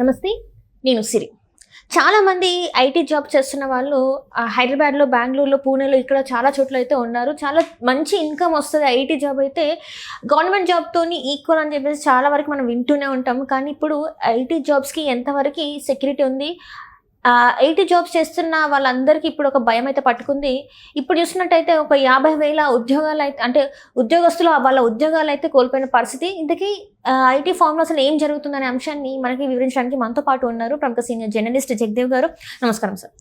నమస్తే నేను సిరి. చాలామంది ఐటీ జాబ్ చేస్తున్న వాళ్ళు హైదరాబాద్లో బెంగళూరులో పూణేలో ఇక్కడ చాలా చోట్ల అయితే ఉన్నారు. చాలా మంచి ఇన్కమ్ వస్తుంది ఐటీ జాబ్ అయితే. గవర్నమెంట్ జాబ్తోని ఈక్వల్ అని చెప్పేసి చాలా వరకు మనం వింటూనే ఉంటాం. కానీ ఇప్పుడు ఐటీ జాబ్స్కి ఎంతవరకు సెక్యూరిటీ ఉంది? ఐటీ జాబ్స్ చేస్తున్న వాళ్ళందరికీ ఇప్పుడు ఒక భయం అయితే పట్టుకుంది. ఇప్పుడు చూసినట్టయితే ఒక యాభై వేల ఉద్యోగాలు అయితే అంటే ఉద్యోగస్తులు వాళ్ళ ఉద్యోగాలు అయితే కోల్పోయిన పరిస్థితి. ఇంతకీ ఐటీ ఫామ్లో అసలు ఏం జరుగుతుందనే అంశాన్ని మనకి వివరించడానికి మనతో పాటు ఉన్నారు ప్రముఖ సీనియర్ జర్నలిస్ట్ జగదేవ్ గారు. నమస్కారం సార్.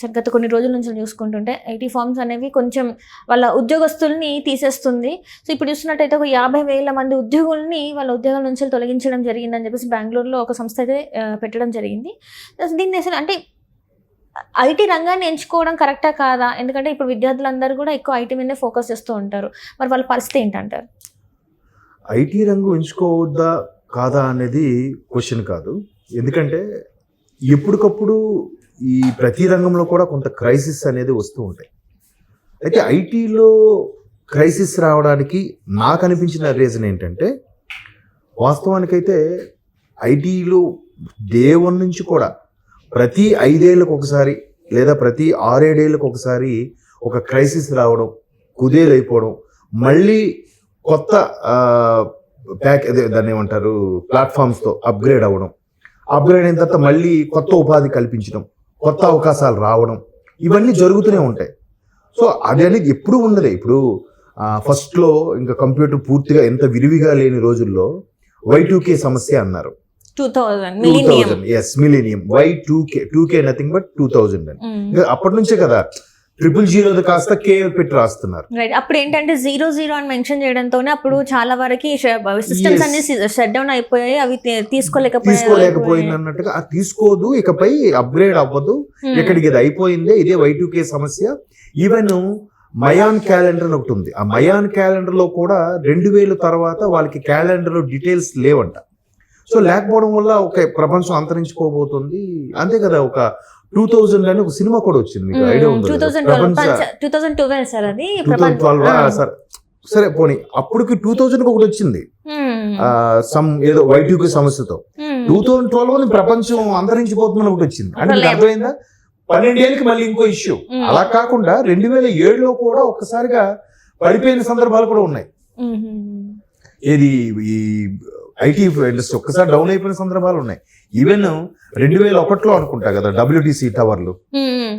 సార్ గత కొన్ని రోజుల నుంచి చూసుకుంటుంటే ఐటీ ఫార్మ్స్ అనేవి కొంచెం వాళ్ళ ఉద్యోగస్తుల్ని తీసేస్తుంది. సో ఇప్పుడు చూస్తున్నట్టయితే ఒక యాభై వేల మంది ఉద్యోగుల్ని వాళ్ళ ఉద్యోగాల నుంచి తొలగించడం జరిగిందని చెప్పేసి బెంగళూరులో ఒక సంస్థ అయితే పెట్టడం జరిగింది. దీన్ని అసలు అంటే ఐటీ రంగాన్ని ఎంచుకోవడం కరెక్టా కాదా? ఎందుకంటే ఇప్పుడు విద్యార్థులందరూ కూడా ఎక్కువ ఐటీ మీదే ఫోకస్ చేస్తూ ఉంటారు. మరి వాళ్ళ పరిస్థితి ఏంటంటారు? ఐటీ రంగు ఎంచుకోవద్దా కాదా అనేది క్వశ్చన్ కాదు. ఎందుకంటే ఎప్పటికప్పుడు ఈ ప్రతి రంగంలో కూడా కొంత క్రైసిస్ అనేది వస్తూ ఉంటాయి. అయితే ఐటీలో క్రైసిస్ రావడానికి నాకు అనిపించిన రీజన్ ఏంటంటే వాస్తవానికైతే ఐటీలో డే వన్ నుంచి కూడా ప్రతి ఐదేళ్ళకు ఒకసారి లేదా ప్రతి ఆరేడేళ్ళకు ఒకసారి ఒక క్రైసిస్ రావడం కుదేలైపోవడం మళ్ళీ కొత్త ప్యాక్ దాన్ని ఏమంటారు ప్లాట్ఫామ్స్తో అప్గ్రేడ్ అవ్వడం. అప్గ్రేడ్ అయిన తర్వాత మళ్ళీ కొత్త ఉపాధి కల్పించడం కొత్త అవకాశాలు రావడం ఇవన్నీ జరుగుతూనే ఉంటాయి. సో అది అనేది ఎప్పుడూ ఉన్నదే ఇప్పుడు ఫస్ట్లో ఇంకా కంప్యూటర్ పూర్తిగా ఎంత విరివిగా లేని రోజుల్లో వై టూ కే సమస్య అన్నారు. Two thousand yes millennium Y two K two K nothing but two thousand అని. ఇంకా అప్పటి నుంచే కదా ట్రిపుల్ జీరో కాస్త కే పెట్టి రాస్తున్నారు. రైట్ అప్పుడు ఏంటంటే జీరో జీరో అని మెన్షన్ చేయడంతోనే అప్పుడు చాలా వరకు సిస్టమ్స్. అన్ని షట్ డౌన్ అయిపోయాయి. అవి తీ- తీసుకోలేకపోయాయి. తీసుకోలేకపోయింది అన్నట్టుగా తీసుకోదు ఇకపై అప్గ్రేడ్ అవ్వదు. Hmm. ఇక్కడికి ఇది అయిపోయిందే ఇదే వై టూ కే సమస్య. ఈవెన్ మయాన్ క్యాలెండర్ అని ఒకటి ఉంది. ఆ మయాన్ క్యాలెండర్లో కూడా రెండు వేల తర్వాత వాళ్ళకి క్యాలెండర్లో డీటెయిల్స్ లేవంట. సో లేకపోవడం వల్ల ఒక ప్రపంచం అంతరించుకోబోతుంది అంతే కదా ఒక టూ థౌజండ్ అని ఒక సినిమా కూడా వచ్చింది మీకు ఐడియా ఉంది టూ సార్ అది? థౌజండ్ సరే. సరే పోనీ. అప్పటికి టూ థౌజండ్ ఒకటి వచ్చింది. సమ్ ఏదో వైట్యూకి సమస్యతో. టూ థౌజండ్ ట్వెల్వ్ ప్రపంచం అంతరించిపోతుందని ఒకటి వచ్చింది. అంటే మీకు. అర్థమైందా? పన్నెండేళ్ళకి మళ్ళీ ఇంకో ఇష్యూ. అలా కాకుండా రెండు వేల ఏడులో కూడా ఒక్కసారిగా పడిపోయిన సందర్భాలు కూడా ఉన్నాయి. ఏది? ఈ ఐటీ ఇండస్ట్రీ ఒక్కసారి డౌన్ అయిపోయిన సందర్భాలు ఉన్నాయి. ఈవెన్ రెండు వేల ఒకటిలో అనుకుంటా కదా డబ్ల్యూటీసీ టవర్లు.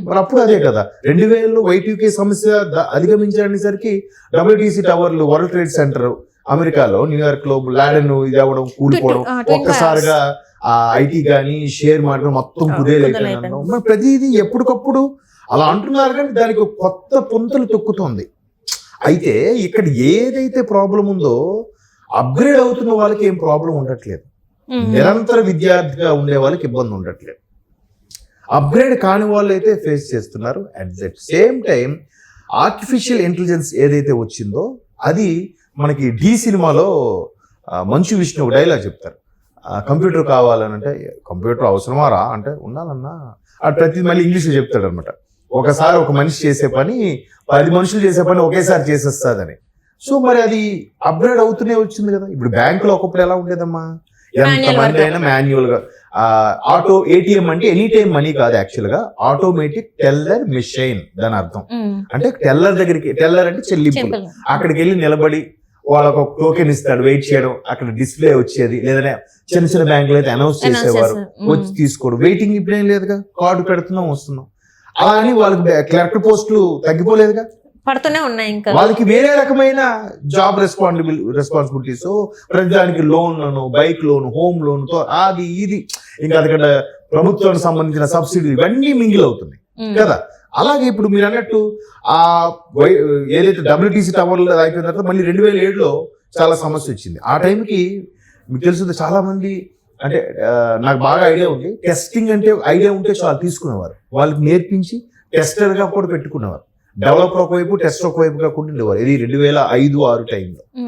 మరి అప్పుడు అదే కదా రెండు వేలలో వైటీకే సమస్య అధిగమించడానికి డబ్ల్యూటీసీ టవర్లు వరల్డ్ ట్రేడ్ సెంటర్ అమెరికాలో న్యూయార్క్లో లాడెన్ ఇది అవ్వడం కూలిపోవడం ఒక్కసారిగా ఆ ఐటీ కానీ షేర్ మార్కెట్ మొత్తం. మరి ప్రతిదీ ఎప్పటికప్పుడు అలా అంటున్నారు కానీ దానికి కొత్త పొంతలు తొక్కుతోంది. అయితే ఇక్కడ ఏదైతే ప్రాబ్లం ఉందో అప్గ్రేడ్ అవుతున్న వాళ్ళకి ఏం ప్రాబ్లం ఉండట్లేదు. నిరంతర విద్యార్థిగా ఉండే వాళ్ళకి ఇబ్బంది ఉండట్లేదు. అప్గ్రేడ్ కాని వాళ్ళు అయితే ఫేస్ చేస్తున్నారు. At the same time artificial intelligence ఏదైతే వచ్చిందో అది మనకి డి సినిమాలో మంచు విష్ణు ఒక డైలాగ్ చెప్తారు. కంప్యూటర్ కావాలని అంటే కంప్యూటర్ అవసరమా? రా అంటే ఉండాలన్నా. అది ప్రతి మళ్ళీ ఇంగ్లీష్లో చెప్తాడు అనమాట ఒకసారి ఒక మనిషి చేసే పని పది మనుషులు చేసే పని ఒకేసారి చేసేస్తుందని. సో మరి అది అప్గ్రేడ్ అవుతూనే వచ్చింది కదా. ఇప్పుడు బ్యాంకులో ఒకప్పుడు ఎలా ఉండేదమ్మా? ఎంత Manual మంది work. అయినా మాన్యువల్గా ఆటో ఏటీఎం అంటే ఎనీ టైం మనీ కాదు యాక్చువల్గా. ఆటోమేటిక్ టెల్లర్ మెషిన్ దాని అర్థం. అంటే టెల్లర్ దగ్గరికి టెల్లర్ అంటే చెల్లింపులు. అక్కడికి వెళ్ళి నిలబడి వాళ్ళకు ఒక టోకెన్ ఇస్తాడు వెయిట్ చేయడం అక్కడ డిస్ప్లే వచ్చేది. లేదంటే చిన్న చిన్న బ్యాంకులు అయితే అనౌన్స్ చేసేవారు. వచ్చి తీసుకోడు. వెయిటింగ్ ఇప్పుడేం లేదుగా. కార్డు పెడుతున్నాం వస్తున్నాం. అలా అని వాళ్ళకి క్లర్క్ పోస్టులు తగ్గిపోలేదుగా? పడుతూనే ఉన్నాయి ఇంకా. వాళ్ళకి వేరే రకమైన జాబ్ రెస్పాన్సిబిల్ రెస్పాన్సిబిలిటీస్ ప్రతిదానికి లోన్ బైక్ లోన్ హోమ్ లోన్తో అది ఇది. ఇంకా అదికంటే ప్రభుత్వానికి సంబంధించిన సబ్సిడీ ఇవన్నీ మింగిల్ అవుతున్నాయి. కదా? అలాగే ఇప్పుడు మీరు అన్నట్టు ఆ ఏదైతే డబ్ల్యూటీసీ టవర్లు అయిపోయిన తర్వాత మళ్ళీ రెండు వేల ఏడులో చాలా సమస్య వచ్చింది. ఆ టైంకి మీకు తెలుసు చాలా మంది అంటే నాకు బాగా ఐడియా ఉంది. టెస్టింగ్ అంటే ఐడియా ఉంటే చాలా తీసుకునేవారు. వాళ్ళకి నేర్పించి టెస్టర్గా కూడా పెట్టుకునేవారు. డెవలపర్ ఒకవైపు టెస్టర్ ఒకవైపుగా కూడా ఉండేవారు. ఇది రెండు వేల ఐదు ఆరు టైంలో.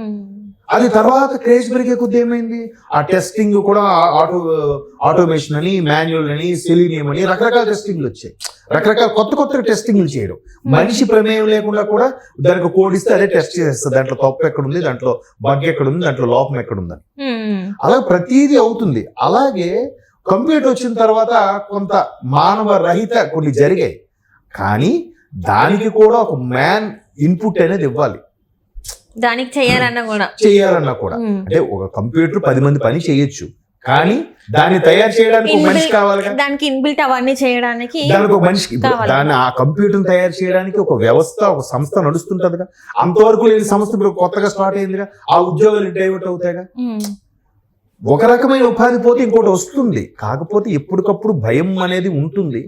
అది తర్వాత క్రేజ్ పెరిగే కొద్ది ఏమైంది? ఆ టెస్టింగ్ కూడా ఆటో ఆటోమేషన్ అని మాన్యువల్ అని సెలీనియం అని రకరకాల టెస్టింగ్లు వచ్చాయి. రకరకాల కొత్త కొత్త టెస్టింగ్లు చేయడం. మనిషి ప్రమేయం లేకుండా కూడా దానికి కోడ్ ఇస్తే అదే టెస్ట్ చేస్తుంది దాంట్లో తప్పు ఎక్కడ ఉంది? దాంట్లో బగ్ ఎక్కడ ఉంది? దాంట్లో లోపం ఎక్కడ ఉందని. ఉమ్. అలా ప్రతిదీ అవుతుంది. అలాగే కంప్యూటర్ వచ్చిన తర్వాత కొంత మానవ రహిత కొన్ని జరిగాయి. కానీ దానికి కూడా ఒక మ్యాన్ ఇన్పుట్ అనేది ఇవ్వాలి. దానికి చేయాలన్నా కూడా. చేయాలన్నా కూడా. ఉమ్. అంటే ఒక కంప్యూటర్ పది మంది పని చేయొచ్చు. కానీ దాన్ని తయారు చేయడానికి ఒక మనిషి కావాలి దానికి ఇన్బిల్ట్ అవన్నీ చేయడానికి దానికి ఒక కావాలి. దాన్ని ఆ కంప్యూటర్ తయారు చేయడానికి ఒక వ్యవస్థ ఒక సంస్థ నడుస్తుంటదిగా అంతవరకు లేని సంస్థ ఇప్పుడు కొత్తగా స్టార్ట్ అయిందిగా ఆ ఉద్యోగాలు డైవర్ట్ అవుతాయిగా ఉమ్. ఒక రకమైన ఉపాధి పోతే ఇంకోటి వస్తుంది. కాకపోతే ఎప్పటికప్పుడు భయం అనేది ఉంటుంది.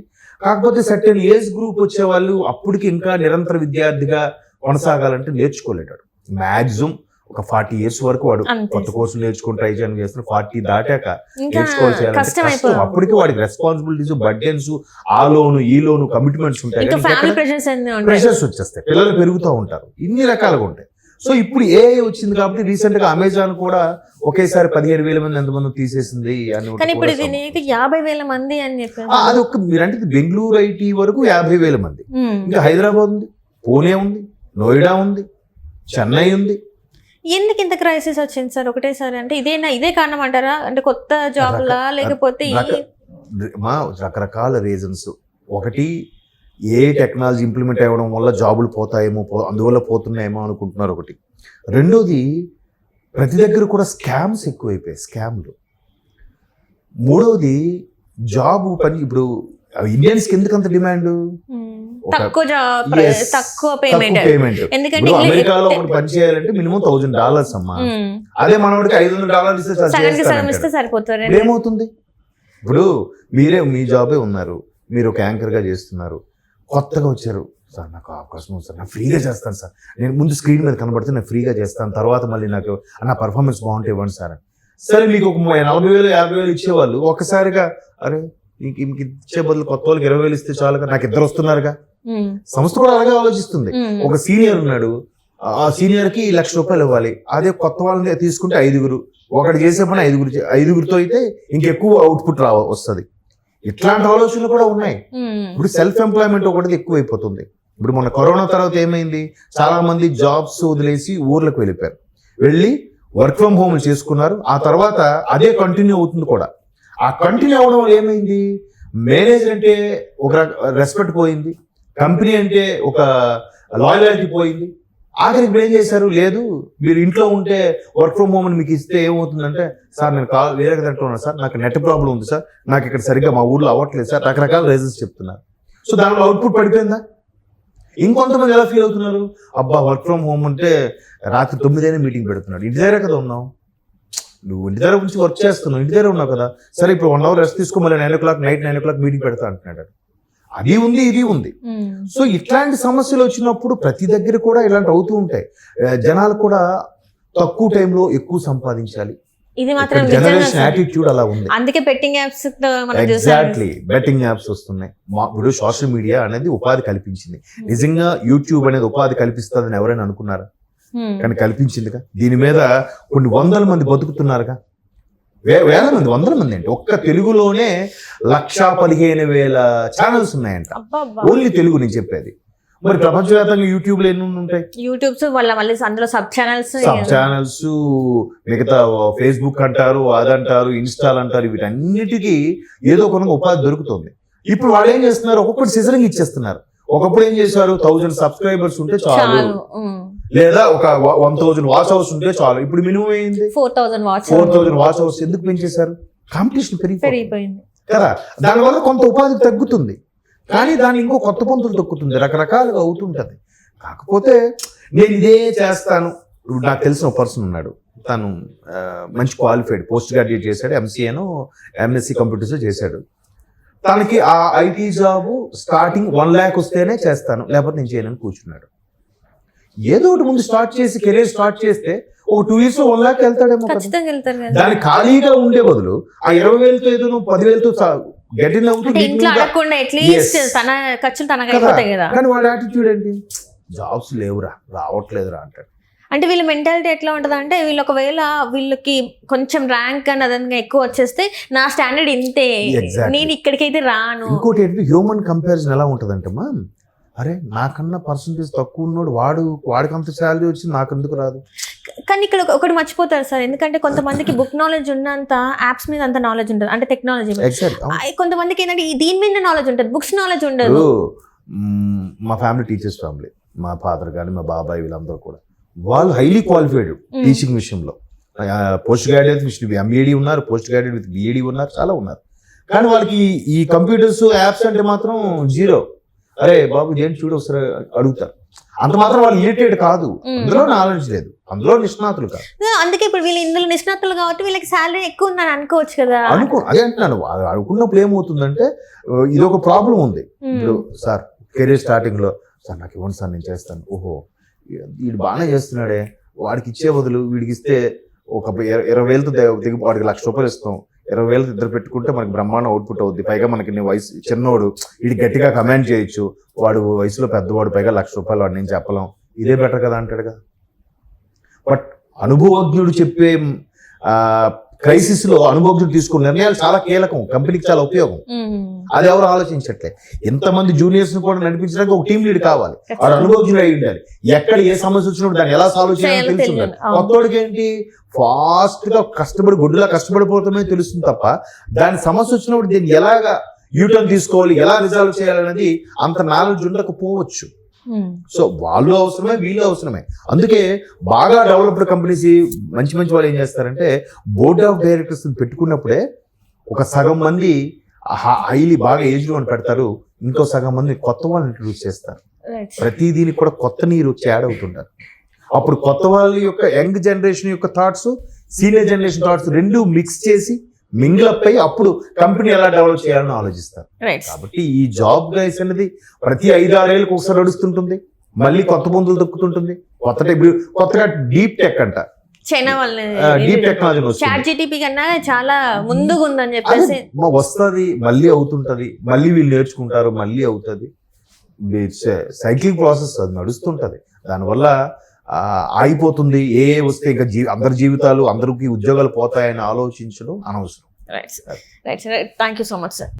కాకపోతే సర్టెన్ ఏజ్ గ్రూప్ వచ్చే వాళ్ళు అప్పటికి ఇంకా నిరంతర విద్యార్థిగా కొనసాగాలంటే నేర్చుకోలేటాడు. మాక్సిమం ఒక ఫార్టీ ఇయర్స్ వరకు వాడు. కొత్త కోర్సులు నేర్చుకుని ట్రై చేయడానికి చేస్తున్న ఫార్టీ దాటాక ఇంకా నేర్చుకోవాలి చేయాలంటే కష్టం కష్టం. అయిపోయింది అప్పటికి వాడికి రెస్పాన్సిబిలిటీస్ బర్డెన్స్ ఆ లోను ఈ లోను కమిట్మెంట్స్ ఉంటాయి ప్రెషర్స్ వచ్చేస్తాయి. పిల్లలు పెరుగుతూ ఉంటారు. ఇన్ని రకాలుగా ఉంటాయి. సో ఇప్పుడు ఏ వచ్చింది కాబట్టి రీసెంట్గా అమెజాన్ కూడా ఒకేసారి పదిహేడు వేల మంది ఎంతమంది తీసేసింది అని ఇప్పుడు యాభై వేల మంది అని చెప్పారు. అది ఒక మీరంటే బెంగళూరు ఐటీ వరకు యాభై వేల మంది. ఇంకా హైదరాబాద్ ఉంది పూణే ఉంది నోయిడా ఉంది చెన్నై ఉంది. ఎందుకు ఇంత క్రైసిస్ వచ్చింది సార్? ఒకటేసారి అంటే ఇదేనా ఇదే కారణం అంటారా? అంటే కొత్త జాబ్ లా రక- లేకపోతే మా రకరకాల రీజన్స్ ఒకటి ఏ టెక్నాలజీ ఇంప్లిమెంట్ అవ్వడం వల్ల జాబులు పోతాయేమో పో- అందువల్ల పోతున్నాయేమో అనుకుంటున్నారు ఒకటి. రెండోది ప్రతి దగ్గర కూడా స్కామ్స్ ఎక్కువైపోయాయి స్కామ్లు మూడవది జాబ్ పని ఇప్పుడు ఇండియన్స్కి ఎందుకు అంత డిమాండ్ తక్కువ. తక్కువ పేమెంట్ ఎందుకంటే అమెరికాలో ఒకటి పని చేయాలంటే మినిమం థౌసండ్ డాలర్స్ అమ్మా. ఉమ్. అదే మనోడికి ఐదు వందల డాలర్లు ఇస్తే ఇప్పుడు ఏమవుతుంది? ఇప్పుడు మీరే మీ జాబే ఉన్నారు. మీరు ఒక యాంకర్గా చేస్తున్నారు. కొత్తగా వచ్చారు. సార్ నాకు అవకాశం ఉంది సార్. నేను ఫ్రీగా చేస్తాను సార్. నేను ముందు స్క్రీన్ మీద కనబడితే నేను ఫ్రీగా చేస్తాను. తర్వాత మళ్ళీ నాకు నా పర్ఫార్మెన్స్ బాగుంటే ఇవ్వండి సార్. సరే మీకు ఒక నలభై వేలు యాభై వేలు ఇచ్చేవాళ్ళు ఒక్కసారిగా అరే మీకు మీకు ఇచ్చే బదులు కొత్త వాళ్ళకి ఇరవై వేలు ఇస్తే చాలుగా నాకు ఇద్దరు వస్తున్నారుగా. సంస్థ కూడా అలాగే ఆలోచిస్తుంది. ఒక సీనియర్ ఉన్నాడు. ఆ సీనియర్కి లక్ష రూపాయలు ఇవ్వాలి. అదే కొత్త వాళ్ళని తీసుకుంటే ఐదుగురు. ఒకటి చేసే పని ఐదుగురు ఐదుగురితో అయితే ఇంకెక్కువ అవుట్పుట్ రా వస్తుంది. ఇట్లాంటి ఆలోచనలు కూడా ఉన్నాయి. ఇప్పుడు సెల్ఫ్ ఎంప్లాయ్మెంట్ ఒకటి ఎక్కువ అయిపోతుంది ఇప్పుడు మన కరోనా తర్వాత ఏమైంది? చాలా మంది జాబ్స్ వదిలేసి ఊర్లకు వెళ్ళిపోయారు. వెళ్ళి వర్క్ ఫ్రమ్ హోమ్ చేసుకున్నారు. ఆ తర్వాత అదే కంటిన్యూ అవుతుంది కూడా. ఆ కంటిన్యూ అవడం వల్ల ఏమైంది? మేనేజర్ అంటే ఒక రెస్పెక్ట్ పోయింది. కంపెనీ అంటే ఒక లాయల్టీ పోయింది. ఆఖరికి ఇప్పుడు ఏం చేశారు? లేదు మీరు ఇంట్లో ఉంటే వర్క్ ఫ్రమ్ హోమ్ అని మీకు ఇస్తే ఏమవుతుందంటే సార్ నేను కాల్ వేరే దాంట్లో ఉన్నాను సార్. నాకు నెట్ ప్రాబ్లం ఉంది సార్. నాకు ఇక్కడ సరిగ్గా మా ఊర్లో అవ్వట్లేదు సార్. రకరకాల రీజన్స్ చెప్తున్నారు. సో దానిలో అవుట్పుట్ పడిపోయిందా? ఇంకొంతమంది ఎలా ఫీల్ అవుతున్నారు? అబ్బా వర్క్ ఫ్రమ్ హోమ్ అంటే రాత్రి తొమ్మిదైనా మీటింగ్ పెడుతున్నాడు. ఇంటి దగ్గర కదా ఉన్నావు. నువ్వు ఇంటి దగ్గర నుంచి వర్క్ చేస్తున్నావు. ఇంటి దగ్గర ఉన్నావు కదా. సరే ఇప్పుడు వన్ అవర్ రెస్ట్ తీసుకో మళ్ళీ nine o'clock night nine o'clock meeting పెడతా అంటున్నాడు. అది ఉంది ఇది ఉంది. సో ఇట్లాంటి సమస్యలు వచ్చినప్పుడు ప్రతి దగ్గర కూడా ఇలాంటి అవుతూ ఉంటాయి. జనాలు కూడా తక్కువ టైంలో ఎక్కువ సంపాదించాలి. ఇది మాత్రం జనరేషన్. యాటిట్యూడ్ అలా ఉంది. అందుకే betting apps exactly betting apps వస్తున్నాయి. మా ఇప్పుడు సోషల్ మీడియా అనేది ఉపాధి కల్పించింది. నిజంగా యూట్యూబ్ అనేది ఉపాధి కల్పిస్తుందని ఎవరైనా అనుకున్నారా? ఉమ్. కానీ కల్పించిందిగా? దీని మీద కొన్ని వందల మంది బతుకుతున్నారుగా? వే వేల మంది వందల మంది అండి. ఒక్క తెలుగులోనే లక్షా పదిహేను వేల ఛానల్స్ ఉన్నాయంట. ఓన్లీ తెలుగు నేను చెప్పేది. మరి ప్రపంచవ్యాప్తంగా యూట్యూబ్లో ఎన్ని ఉంటాయి? యూట్యూబ్స్ వాళ్ళ మళ్ళీ అందులో సబ్ ఛానల్స్ సబ్ ఛానల్స్ మిగతా ఫేస్బుక్ అంటారు అదంటారు ఇన్స్టాల్ అంటారు వీటన్నిటికీ ఏదో ఒక ఉపాధి దొరుకుతుంది. ఇప్పుడు వాళ్ళు ఏం చేస్తున్నారు? ఒక్కొక్కటి సిజరింగ్ ఇచ్చేస్తున్నారు. ఒకప్పుడు ఏం చేశారు? థౌజండ్ సబ్స్క్రైబర్స్ ఉంటే చాలు. లేదా ఒక వన్ థౌజండ్ వాచ్ అవర్స్ ఉంటే చాలు. ఇప్పుడు మినిమం ఏంది? Four thousand watch four thousand watch hours ఎందుకు పెంచేశారు? కాంపిటీషన్ పెరిగిపోయింది. కదా? దానివల్ల కొంత ఉపాధి తగ్గుతుంది. కానీ దాని ఇంకో కొత్త పొంతులు తొక్కుతుంది. రకరకాలుగా అవుతుంటది. కాకపోతే నేను ఇదే చేస్తాను. ఇప్పుడు నాకు తెలిసిన ఒక పర్సన్ ఉన్నాడు. తను మంచి క్వాలిఫైడ్ పోస్ట్ గ్రాడ్యుయేట్ చేశాడు ఎంసీఏను ఎంఎస్సి కంప్యూటర్స్ చేశాడు. తనకి ఆ IT job starting one lakh వస్తేనే చేస్తాను. లేకపోతే నేను చేయనని కూర్చున్నాడు. ఏదో ఒకటి ముందు స్టార్ట్ చేసి కెరీర్ స్టార్ట్ చేస్తే ఒక టూ ఇయర్స్ వన్ ల్యాక్ వెళ్తాడేమో. ఖచ్చితంగా వెళ్తారు కదా. దాని ఖాళీగా ఉండే బదులు ఆ ఇరవై వేలతో ఏదో నువ్వు పదివేలతో ఇంట్లో అడగకుండా అట్లీస్ట్. తన ఖర్చులు తనకు అయిపోతాయి కదా. కానీ వాడి యాటిట్యూడ్ ఏంటి? జాబ్స్ లేవురా రావట్లేదురా అంటాడు. అంటే వీళ్ళ మెంటాలిటీ ఎట్లా ఉంటుంది అంటే వీళ్ళు ఒకవేళ వీళ్ళకి కొంచెం ర్యాంక్ అని అదనంగా ఎక్కువ వచ్చేస్తే నా స్టాండర్డ్ ఇంతే. నేను ఇక్కడికైతే రాను. ఇంకోటి ఏంటి? హ్యూమన్ కంపారిజన్ ఎలా ఉంటుందంటే మా అరే నాకన్నా పర్సంటేజ్ తక్కువ ఉన్నాడు వాడు వాడికి అంత శాలరీ వచ్చి నాకు ఎందుకు రాదు కానీ ఇక్కడ ఒక- ఒకటి మర్చిపోతారు సార్. ఎందుకంటే కొంతమందికి బుక్ నాలెడ్జ్ ఉన్నంత యాప్స్ మీద అంత నాలెడ్జ్ ఉంటుంది అంటే టెక్నాలజీ కొంతమందికి ఏంటంటే ఈ దీని మీద నాలెడ్జ్ ఉంటుంది. బుక్స్ నాలెడ్జ్ ఉండదు. మా ఫ్యామిలీ టీచర్స్ ఫ్యామిలీ మా ఫాదర్ కానీ మా బాబాయ్ వీళ్ళందరూ కూడా. వాళ్ళు హైలీ క్వాలిఫైడ్. టీచింగ్ విషయంలో. పోస్ట్ గ్రాడ్యుయేట్ విత్ ఎంఈడి ఉన్నారు పోస్ట్ గ్రాడ్యుయేట్ విత్ బిఈడి ఉన్నారు చాలా ఉన్నారు. కానీ వాళ్ళకి ఈ కంప్యూటర్స్ యాప్స్ అంటే మాత్రం జీరో అరే బాబు ఇదేంటి చూడు ఒకసారి అడుగుతారు అంత మాత్రం వాళ్ళు ఇరిటేట్ కాదు. అందులో నాలెడ్జ్ లేదు. అందులో నిష్ణాతులు కాదు. అందుకే ఇప్పుడు వీళ్ళు ఇందులో నిష్ణాతులు కాబట్టి వీళ్ళకి శాలరీ ఎక్కువ ఉందని అనుకోవచ్చు కదా. అనుకో అదే అంటున్నాను. అనుకున్నప్పుడు ఏమవుతుందంటే ఇది ఒక ప్రాబ్లం ఉంది. ఇప్పుడు సార్ కెరీర్ స్టార్టింగ్లో సార్ నాకు ఇవ్వండి సార్ నేను చేస్తాను. ఓహో వీడు బాగానే చేస్తున్నాడే. వాడికి ఇచ్చే బదులు వీడికి ఇస్తే ఒక ఇర- ఇరవై వేలతో దిగు వాడికి లక్ష రూపాయలు ఇస్తాం. ఇరవై వేలు ఇద్దరు పెట్టుకుంటే మనకి బ్రహ్మాండం అవుట్పుట్ అవుద్ది. పైగా మనకి నీ వయసు చిన్నోడు ఇది గట్టిగా కమాండ్ చేయొచ్చు. వాడు వయసులో పెద్దవాడు పైగా లక్ష రూపాయలు వాడు నేను చెప్పలేం. ఇదే బెటర్ కదా అంటాడు కదా బట్ అనుభవజ్ఞుడు చెప్పే క్రైసిస్లో అనుభవజ్ఞుడు తీసుకున్న నిర్ణయాలు చాలా కీలకం కంపెనీకి చాలా ఉపయోగం. అది ఎవరు ఆలోచించట్లే ఎంతమంది జూనియర్స్ని కూడా నడిపించడానికి ఒక టీం లీడ్ కావాలి వాడు అనుభవజ్ఞుడు అయి ఉండాలి ఎక్కడ ఏ సమస్య వచ్చినప్పుడు దాన్ని ఎలా సాల్వ్ చేయాలో చేయాలో తెలిసి. ఉండాలి. కొత్తోడికి ఏంటి ఫాస్ట్గా కష్టపడి గుడ్డులా కష్టపడిపోవటమే తెలుస్తుంది తప్ప దాని సమస్య వచ్చినప్పుడు దీన్ని ఎలాగా యూటర్న్ తీసుకోవాలి ఎలా రిజాల్వ్ చేయాలనేది అంత నాలెడ్జ్ ఉండకపోవచ్చు. సో వాళ్ళు అవసరమే వీళ్ళు అవసరమే. అందుకే బాగా డెవలప్డ్ కంపెనీస్ మంచి మంచి వాళ్ళు ఏం చేస్తారంటే బోర్డ్ ఆఫ్ డైరెక్టర్స్ పెట్టుకున్నప్పుడే ఒక సగం మంది హైలీ బాగా ఏజ్లో పెడతారు ఇంకో సగం మంది కొత్త వాళ్ళని ఇంట్రడ్యూస్ చేస్తారు. ప్రతి దీనికి కూడా కొత్త నీరు వచ్చి యాడ్ అవుతుంటారు. అప్పుడు కొత్త వాళ్ళ యొక్క యంగ్ జనరేషన్ యొక్క థాట్స్ సీనియర్ జనరేషన్ థాట్స్ రెండు మిక్స్ చేసి మింగిలప్ అయ్యి అప్పుడు కంపెనీ ఎలా డెవలప్ చేయాలని ఆలోచిస్తారు. కాబట్టి ఈ జాబ్ గైస్ అనేది ప్రతి ఐదు ఆరేళ్ళకి ఒకసారి నడుస్తుంటుంది. మళ్ళీ కొత్త పొందులు దొక్కుతుంటుంది. కొత్త కొత్తగా డీప్ టెక్ అంట. చైనా డీప్ టెక్నాలజీ చాట్ వస్తుంది జీటీపీ కన్నా చాలా ముందుగా ఉందని చెప్పేసి వస్తుంది మళ్ళీ అవుతుంటది. మళ్ళీ వీళ్ళు నేర్చుకుంటారు మళ్ళీ అవుతుంది. సైక్లింగ్ ప్రాసెస్ అది నడుస్తుంటది. దానివల్ల ఆగిపోతుంది. ఏ ఏ వస్తే ఇంకా జీ అందరి జీవితాలు అందరికీ ఉద్యోగాలు పోతాయని ఆలోచించడం అనవసరం. Right right thank you so much sir